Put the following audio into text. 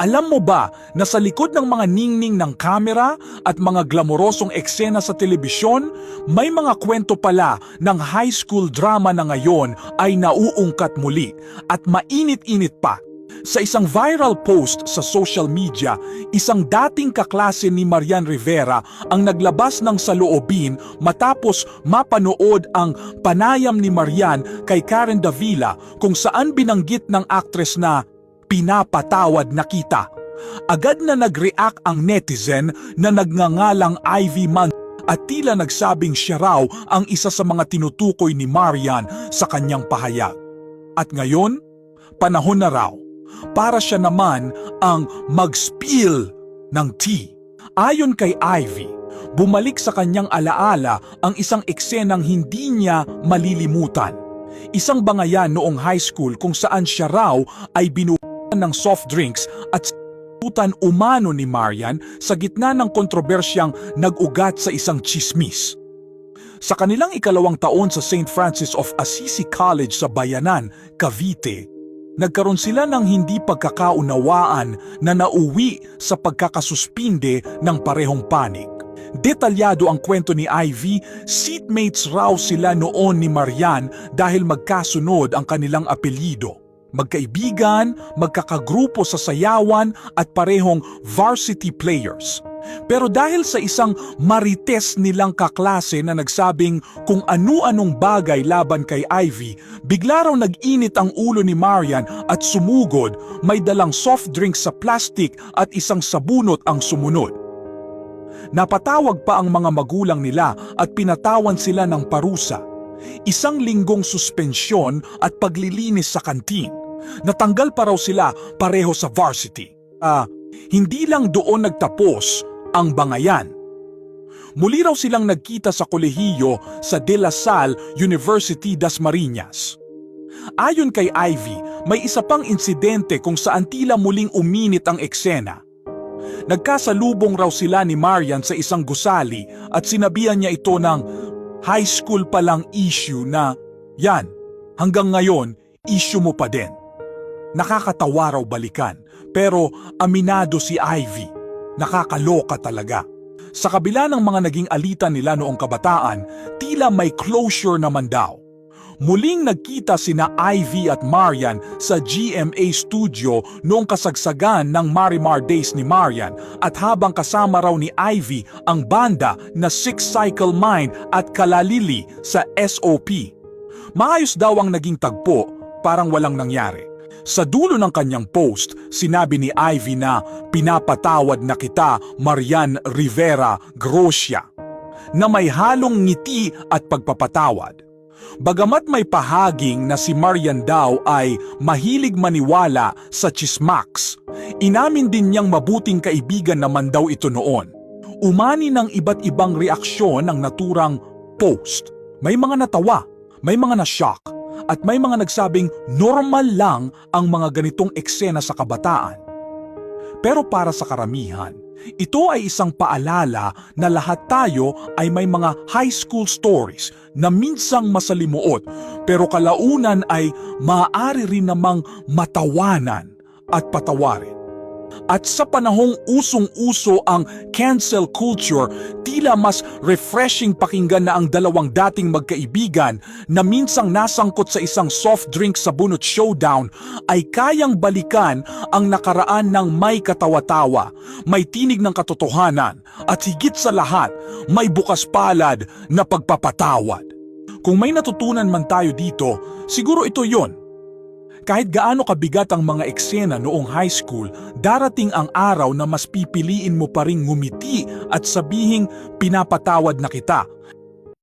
Alam mo ba na sa likod ng mga ningning ng kamera at mga glamorosong eksena sa telebisyon, may mga kwento pala ng high school drama na ngayon ay nauungkat muli at mainit-init pa. Sa isang viral post sa social media, isang dating kaklase ni Marian Rivera ang naglabas ng saloobin matapos mapanood ang panayam ni Marian kay Karen Davila kung saan binanggit ng aktres na pinapatawad na kita. Agad na nag-react ang netizen na nagngangalang Ivy Man at tila nagsabing siya raw ang isa sa mga tinutukoy ni Marian sa kanyang pahayag. At ngayon, panahon na raw para siya naman ang mag-spill ng tea. Ayon kay Ivy, bumalik sa kanyang alaala ang isang eksenang hindi niya malilimutan. Isang bangayan noong high school kung saan siya raw ay binubuhan ng soft drinks at tutan umano ni Marian sa gitna ng kontrobersyang nag-ugat sa isang chismis. Sa kanilang ikalawang taon sa St. Francis of Assisi College sa Bayanan, Cavite, nagkaroon sila ng hindi pagkakaunawaan na nauwi sa pagkakasuspinde ng parehong panig. Detalyado ang kwento ni Ivy, seatmates raw sila noon ni Marian dahil magkasunod ang kanilang apelyido. Magkaibigan, magkakagrupo sa sayawan at parehong varsity players. Pero dahil sa isang marites nilang kaklase na nagsabing kung anu-anong bagay laban kay Ivy, bigla raw nag-init ang ulo ni Marian at sumugod, may dalang soft drink sa plastic at isang sabunot ang sumunod. Napatawag pa ang mga magulang nila at pinatawan sila ng parusa. Isang linggong suspensyon at paglilinis sa kantin. Natanggal pa raw sila pareho sa varsity. Ah, hindi lang doon nagtapos ang bangayan. Muli raw silang nagkita sa kolehiyo sa De La Salle University das Marinas. Ayon kay Ivy, may isa pang insidente kung saan tila muling uminit ang eksena. Nagkasalubong raw sila ni Marian sa isang gusali at sinabihan niya ito ng high school pa lang issue na, yan, hanggang ngayon, issue mo pa din. Nakakatawa raw balikan, pero aminado si Ivy. Nakakaloka talaga. Sa kabila ng mga naging alitan nila noong kabataan, tila may closure naman daw. Muling nagkita sina Ivy at Marian sa GMA studio noong kasagsagan ng Marimar Days ni Marian at habang kasama raw ni Ivy ang banda na Six Cycle Mind at Kalalili sa SOP. Maayos daw ang naging tagpo, parang walang nangyari. Sa dulo ng kanyang post, sinabi ni Ivy na pinapatawad na kita Marian Rivera Grocia na may halong ngiti at pagpapatawad. Bagamat may pahaging na si Marian daw ay mahilig maniwala sa chismax, inamin din niyang mabuting kaibigan naman daw ito noon. Umani ng iba't ibang reaksyon ng naturang post. May mga natawa, may mga na-shock, at may mga nagsabing normal lang ang mga ganitong eksena sa kabataan. Pero para sa karamihan, ito ay isang paalala na lahat tayo ay may mga high school stories na minsang masalimuot pero kalaunan ay maaari rin namang matawanan at patawarin. At sa panahong usong-uso ang cancel culture, tila mas refreshing pakinggan na ang dalawang dating magkaibigan na minsang nasangkot sa isang soft drink sa bunot showdown ay kayang balikan ang nakaraan ng may katawa-tawa, may tinig ng katotohanan, at higit sa lahat, may bukas palad na pagpapatawad. Kung may natutunan man tayo dito, siguro ito yon. Kahit gaano kabigat ang mga eksena noong high school, darating ang araw na mas pipiliin mo pa ring ngumiti at sabihing pinapatawad na kita